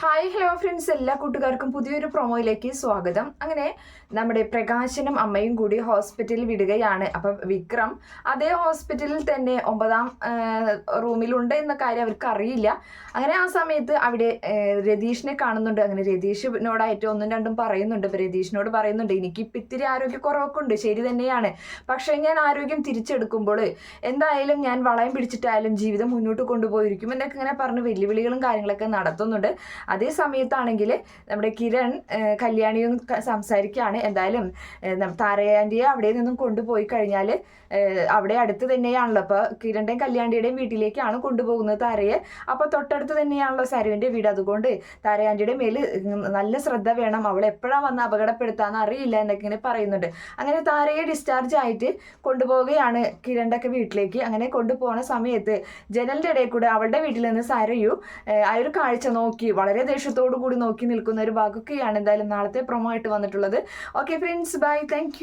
Hi hello friends എല്ലാ കൂട്ടുകാർക്കും പുതിയൊരു പ്രൊമോയിലേക്ക് സ്വാഗതം. അങ്ങനെ നമ്മുടെ പ്രകാശനും അമ്മയും കൂടി ഹോസ്പിറ്റലിൽ വിടുകയാണ്. അപ്പം വിക്രം അതേ ഹോസ്പിറ്റലിൽ തന്നെ ഒമ്പതാം റൂമിലുണ്ട് എന്ന കാര്യം അവർക്ക് അറിയില്ല. അങ്ങനെ ആ സമയത്ത് അവിടെ രതീഷിനെ കാണുന്നുണ്ട്. അങ്ങനെ രതീഷിനോടായിട്ട് ഒന്നും രണ്ടും പറയുന്നുണ്ട്. അപ്പം രതീഷിനോട് പറയുന്നുണ്ട് എനിക്കിപ്പോൾ ഇത്തിരി ആരോഗ്യക്കുറവൊക്കെ ഉണ്ട്. ശരി തന്നെയാണ്. പക്ഷേ ഞാൻ ആരോഗ്യം തിരിച്ചെടുക്കുമ്പോൾ എന്തായാലും ഞാൻ വളയം പിടിച്ചിട്ടായാലും ജീവിതം മുന്നോട്ട് കൊണ്ടുപോയിരിക്കും എന്നൊക്കെ ഇങ്ങനെ പറഞ്ഞ് വെല്ലുവിളികളും കാര്യങ്ങളൊക്കെ നടത്തുന്നുണ്ട്. അതേ സമയത്താണെങ്കിൽ നമ്മുടെ കിരൺ കല്യാണിയും സംസാരിക്കുകയാണ് എന്തായാലും താരയാന്റെ അവിടെ നിന്നും കൊണ്ടുപോയി കഴിഞ്ഞാൽ അവിടെ അടുത്ത് തന്നെയാണല്ലോ. അപ്പോൾ കിരണിന്റെയും കല്യാണിയുടെയും വീട്ടിലേക്കാണ് കൊണ്ടുപോകുന്നത് താരയെ. അപ്പോൾ തൊട്ടടുത്ത് തന്നെയാണല്ലോ സരുവിന്റെ വീട്. അതുകൊണ്ട് താരയാന്റെ മേൽ നല്ല ശ്രദ്ധ വേണം. അവൾ എപ്പോഴാണ് വന്ന് അപകടപ്പെടുത്താന്ന് അറിയില്ല എന്നൊക്കെ ഇങ്ങനെ പറയുന്നുണ്ട്. അങ്ങനെ താരയെ ഡിസ്ചാർജ് ആയിട്ട് കൊണ്ടുപോവുകയാണ് കിരണ്ടൊക്കെ വീട്ടിലേക്ക്. അങ്ങനെ കൊണ്ടുപോകുന്ന സമയത്ത് ജനലിന്റെ ഇടയിൽ കൂടെ അവളുടെ വീട്ടിൽ നിന്ന് സരയു ആ ഒരു കാഴ്ച നോക്കി. വളരെ ദേഷ്യത്തോടു കൂടി നോക്കി നിൽക്കുന്ന ഒരു ഭാഗമൊക്കെയാണ് എന്തായാലും നാളത്തെ പ്രൊമോ ആയിട്ട് വന്നിട്ടുള്ളത്. Okay friends bye thank